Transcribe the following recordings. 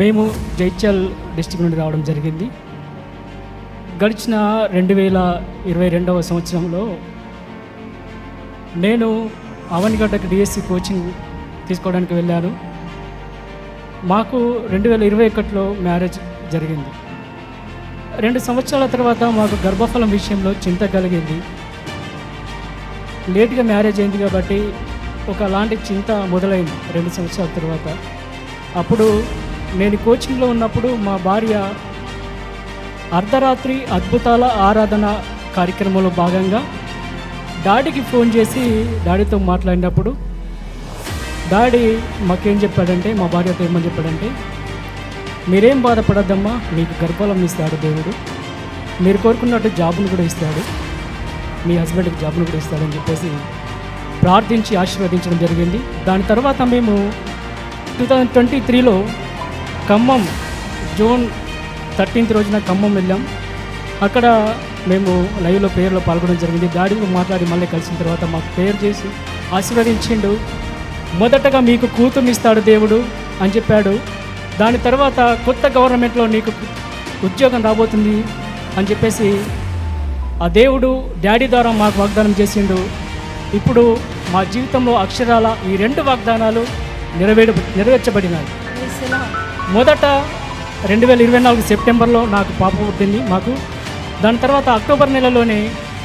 మేము జైత్యాల్ డిస్టిక్ నుండి రావడం జరిగింది. గడిచిన రెండు వేల ఇరవై రెండవ సంవత్సరంలో నేను అవనిగడ్డకు డిఎస్సి కోచింగ్ తీసుకోవడానికి వెళ్ళాను. మాకు రెండు వేల ఇరవై ఒకటిలో మ్యారేజ్ జరిగింది. రెండు సంవత్సరాల తర్వాత మాకు గర్భఫలం విషయంలో చింత కలిగింది. లేట్గా మ్యారేజ్ అయింది కాబట్టి ఒకలాంటి చింత మొదలైంది రెండు సంవత్సరాల తర్వాత. అప్పుడు నేను కోచింగ్లో ఉన్నప్పుడు మా భార్య అర్ధరాత్రి అద్భుతాల ఆరాధన కార్యక్రమంలో భాగంగా డాడీకి ఫోన్ చేసి డాడీతో మాట్లాడినప్పుడు డాడీ మాకేం చెప్పాడంటే మా భార్యతో ఏమని చెప్పాడంటే మీరేం బాధపడద్దమ్మా మీకు గర్భఫలం ఇస్తాడు దేవుడు. మీరు కోరుకున్నట్టు జాబును కూడా ఇస్తాడు. మీ హస్బెండ్కి జాబును కూడా ఇస్తాడని చెప్పేసి ప్రార్థించి ఆశీర్వదించడం జరిగింది. దాని తర్వాత మేము టూ థౌజండ్ ట్వంటీ త్రీలో ఖమ్మం జూన్ థర్టీన్త్ రోజున ఖమ్మం వెళ్ళాం. అక్కడ మేము లైవ్లో ప్రేయర్లో పాల్గొనడం జరిగింది. డాడీతో మాట్లాడి మళ్ళీ కలిసిన తర్వాత మాకు ప్రేయర్ చేసి ఆశీర్వదించిండు. మొదటగా మీకు కూతుర్నిస్తాడు దేవుడు అని చెప్పాడు. దాని తర్వాత కొత్త గవర్నమెంట్లో నీకు ఉద్యోగం రాబోతుంది అని చెప్పేసి ఆ దేవుడు డాడీ ద్వారా మాకు వాగ్దానం చేసిండు. ఇప్పుడు మా జీవితంలో అక్షరాల ఈ రెండు వాగ్దానాలు నెరవేరు నెరవేర్చబడినాయి. మొదట రెండు వేల ఇరవై నాలుగు సెప్టెంబర్లో నాకు పాప పుట్టింది మాకు. దాని తర్వాత అక్టోబర్ నెలలోనే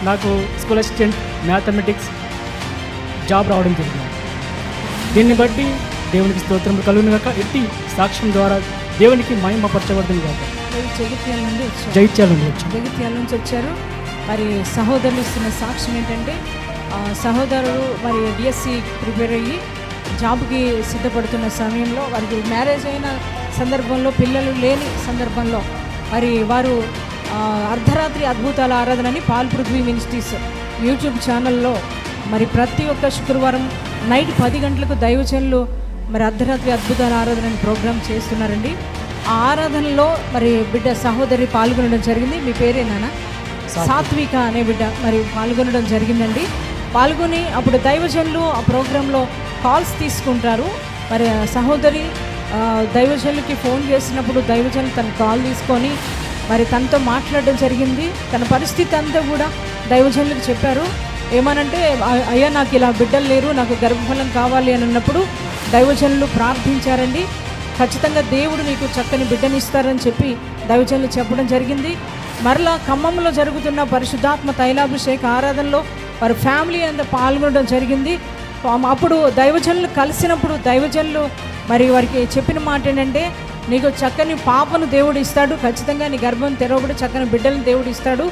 నాకు స్కూల్ అసిస్టెంట్ మ్యాథమెటిక్స్ జాబ్ రావడం జరిగింది. దీన్ని బట్టి దేవునికి స్తోత్రం కలుగును గాక ఎట్టి సాక్ష్యం ద్వారా దేవునికి మహిమపరచబడుతుంది కాక జగిత్యాల నుండి వచ్చారు. నుండి వచ్చాం జగిత్యాల నుంచి వచ్చారు. మరి సహోదరులు ఇస్తున్న సాక్ష్యం ఏంటంటే ఆ, సహోదరుడు మరి డిఎస్సి ప్రిపేర్ అయ్యి జాబ్కి సిద్ధపడుతున్న సమయంలో వారికి మ్యారేజ్ అయిన సందర్భంలో పిల్లలు లేని సందర్భంలో మరి వారు అర్ధరాత్రి అద్భుతాల ఆరాధనని పాల్ పృథ్వీ మినిస్ట్రీస్ యూట్యూబ్ ఛానల్లో మరి ప్రతి ఒక్క శుక్రవారం నైట్ పది గంటలకు దైవజనులు మరి అర్ధరాత్రి అద్భుతాల ఆరాధనని ప్రోగ్రామ్ చేస్తున్నారండి. ఆ ఆరాధనలో మరి బిడ్డ సహోదరి పాల్గొనడం జరిగింది. మీ పేరేనా సాత్విక అనే బిడ్డ మరి పాల్గొనడం జరిగిందండి. పాల్గొని అప్పుడు దైవజనులు ఆ ప్రోగ్రాంలో కాల్స్ తీసుకుంటారు. మరి సహోదరి దైవజనులకి ఫోన్ చేసినప్పుడు దైవజనులు తన కాల్ తీసుకొని మరి తనతో మాట్లాడడం జరిగింది. తన పరిస్థితి అంతా కూడా దైవజనులకు చెప్పారు. ఏమనంటే అయ్యా నాకు ఇలా బిడ్డలు లేరు నాకు గర్భఫలం కావాలి అని అన్నప్పుడు దైవజనులు ప్రార్థించారండి. ఖచ్చితంగా దేవుడు నీకు చక్కని బిడ్డనిస్తారని చెప్పి దైవజనులు చెప్పడం జరిగింది. మరలా ఖమ్మంలో జరుగుతున్న పరిశుద్ధాత్మ తైలాభిషేక ఆరాధనలో వారి ఫ్యామిలీ అంతా పాల్గొనడం జరిగింది. అప్పుడు దైవజనులు కలిసినప్పుడు దైవజనులు మరి వారికి చెప్పిన మాట ఏంటంటే నీకు చక్కని పాపను దేవుడు ఇస్తాడు ఖచ్చితంగా నీ గర్భం తెరవబడి చక్కని బిడ్డలను దేవుడు ఇస్తాడు.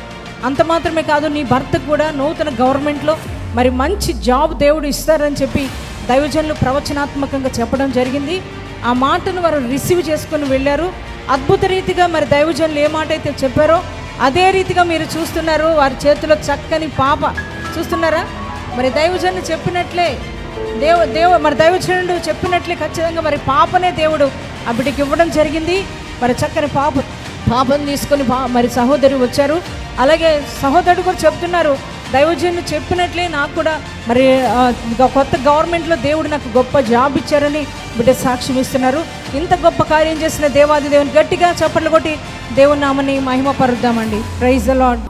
అంత మాత్రమే కాదు నీ భర్తకు కూడా నూతన గవర్నమెంట్లో మరి మంచి జాబ్ దేవుడు ఇస్తారని చెప్పి దైవజనులు ప్రవచనాత్మకంగా చెప్పడం జరిగింది. ఆ మాటను వారు రిసీవ్ చేసుకుని వెళ్ళారు. అద్భుత రీతిగా మరి దైవజనులు ఏ మాట అయితే చెప్పారో అదే రీతిగా మీరు చూస్తున్నారు వారి చేతిలో చక్కని పాప చూస్తున్నారా? మరి దైవజనుడు చెప్పినట్లే దేవ దేవ మరి దైవజనుడు చెప్పినట్లే ఖచ్చితంగా మరి పాపనే దేవుడు ఆ బిడ్డకి ఇవ్వడం జరిగింది. మరి చక్కని పాప పాపం తీసుకొని పా మరి సహోదరి వచ్చారు. అలాగే సహోదరుడు కూడా చెప్తున్నారు దైవజనులు చెప్పినట్లే నాకు కూడా మరి కొత్త గవర్నమెంట్లో దేవుడు నాకు గొప్ప జాబ్ ఇచ్చారని బిడ్డ సాక్ష్యం ఇస్తున్నారు. ఇంత గొప్ప కార్యం చేసిన దేవాది దేవుని గట్టిగా చప్పట్లు కొట్టి దేవుని నామని మహిమ పరుద్దామండి ప్రైజ్ ద లాడ్